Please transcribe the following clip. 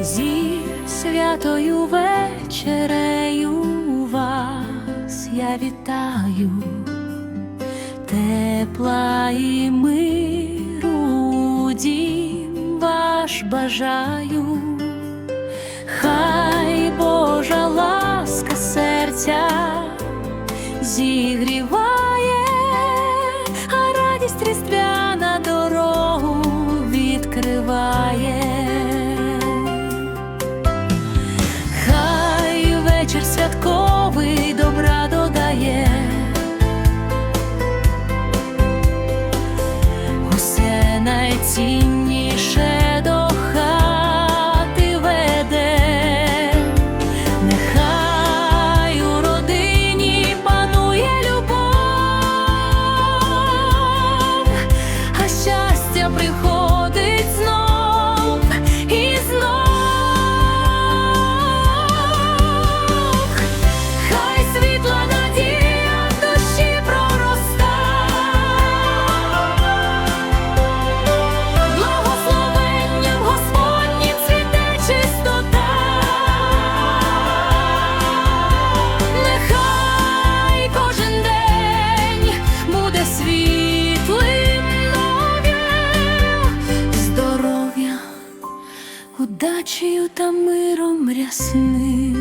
Зі святою вечерею вас я вітаю, тепла і миру дім ваш бажаю, хай Божа ласка серця зігріває, 心 начею та миром рясни.